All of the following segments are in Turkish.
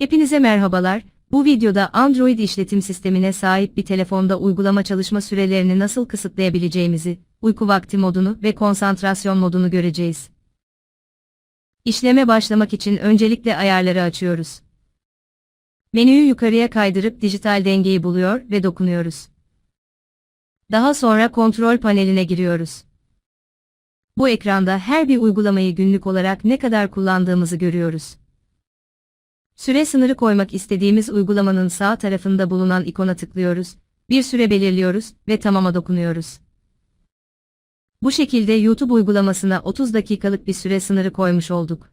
Hepinize merhabalar. Bu videoda Android işletim sistemine sahip bir telefonda uygulama çalışma sürelerini nasıl kısıtlayabileceğimizi, uyku vakti modunu ve konsantrasyon modunu göreceğiz. İşleme başlamak için öncelikle ayarları açıyoruz. Menüyü yukarıya kaydırıp dijital dengeyi buluyor ve dokunuyoruz. Daha sonra kontrol paneline giriyoruz. Bu ekranda her bir uygulamayı günlük olarak ne kadar kullandığımızı görüyoruz. Süre sınırı koymak istediğimiz uygulamanın sağ tarafında bulunan ikona tıklıyoruz, bir süre belirliyoruz ve tamama dokunuyoruz. Bu şekilde YouTube uygulamasına 30 dakikalık bir süre sınırı koymuş olduk.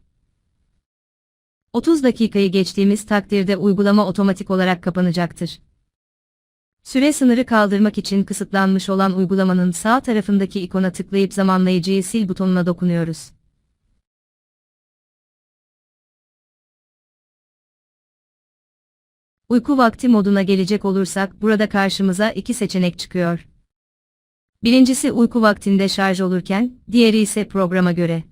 30 dakikayı geçtiğimiz takdirde uygulama otomatik olarak kapanacaktır. Süre sınırı kaldırmak için kısıtlanmış olan uygulamanın sağ tarafındaki ikona tıklayıp zamanlayıcıyı sil butonuna dokunuyoruz. Uyku vakti moduna gelecek olursak burada karşımıza iki seçenek çıkıyor. Birincisi uyku vaktinde şarj olurken, diğeri ise programa göre.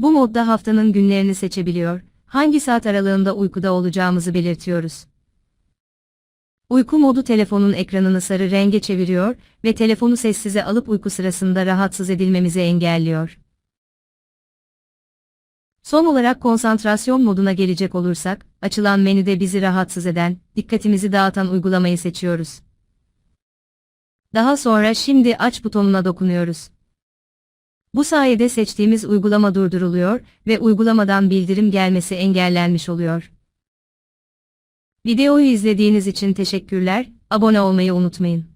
Bu modda haftanın günlerini seçebiliyor, hangi saat aralığında uykuda olacağımızı belirtiyoruz. Uyku modu telefonun ekranını sarı renge çeviriyor ve telefonu sessize alıp uyku sırasında rahatsız edilmemizi engelliyor. Son olarak konsantrasyon moduna gelecek olursak, açılan menüde bizi rahatsız eden, dikkatimizi dağıtan uygulamayı seçiyoruz. Daha sonra şimdi aç butonuna dokunuyoruz. Bu sayede seçtiğimiz uygulama durduruluyor ve uygulamadan bildirim gelmesi engellenmiş oluyor. Videoyu izlediğiniz için teşekkürler, abone olmayı unutmayın.